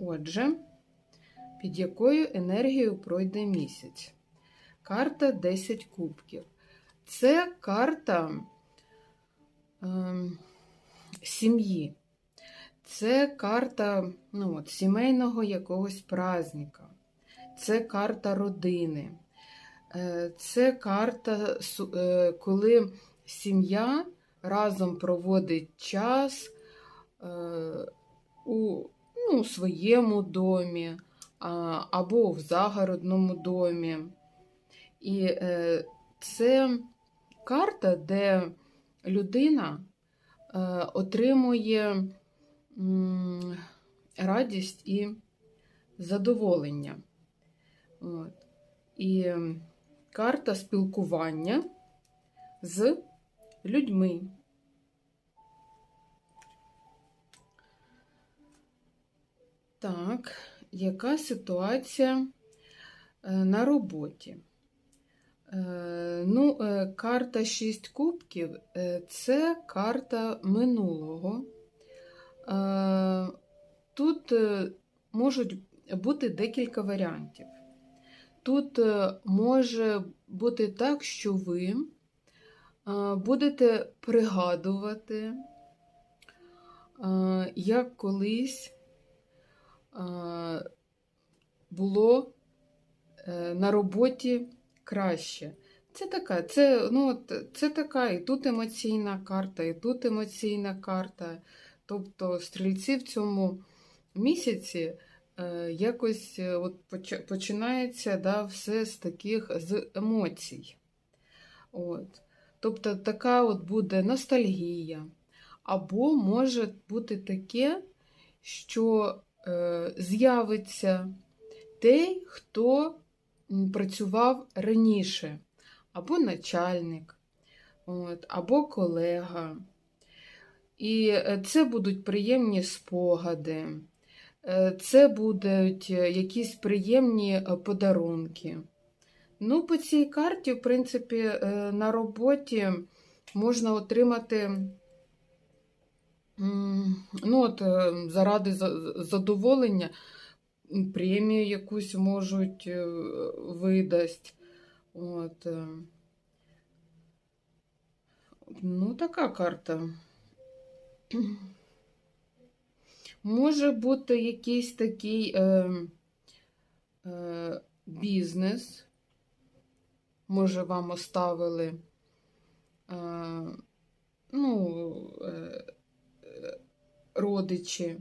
Отже, під якою енергією пройде місяць? Карта 10 кубків. Це карта ем, сім'ї. Це карта ну, от, сімейного якогось праздника. Це карта родини. Е, Це карта, е, коли сім'я разом проводить час е, у ну, своєму домі або в загородному домі. І е, це карта, де людина е, отримує радість і задоволення. І карта спілкування з людьми. Так, яка ситуація е, на роботі? Е, Ну, е, карта 6 кубків це карта минулого. Тут можуть бути декілька варіантів. Тут може бути так, що ви будете пригадувати, як колись було е, на роботі краще. Це така, це, ну, це така і тут емоційна карта, і тут емоційна карта. Тобто стрільці в цьому місяці е, якось е, от починається да, все з таких з емоцій. От. Тобто така от буде ностальгія. Або може бути таке, що е, з'явиться той, хто працював раніше, або начальник, от, або колега. І е, це будуть приємні спогади, е, це будуть е, якісь приємні е, подарунки. Ну, по цій карті, в принципі, е, на роботі можна отримати ну, от, е, заради задоволення премію якусь можуть е, видасть. От. е. Ну, така карта. Може бути якийсь такий е, е, бізнес. Може, вам оставили е, ну, е, е, родичі.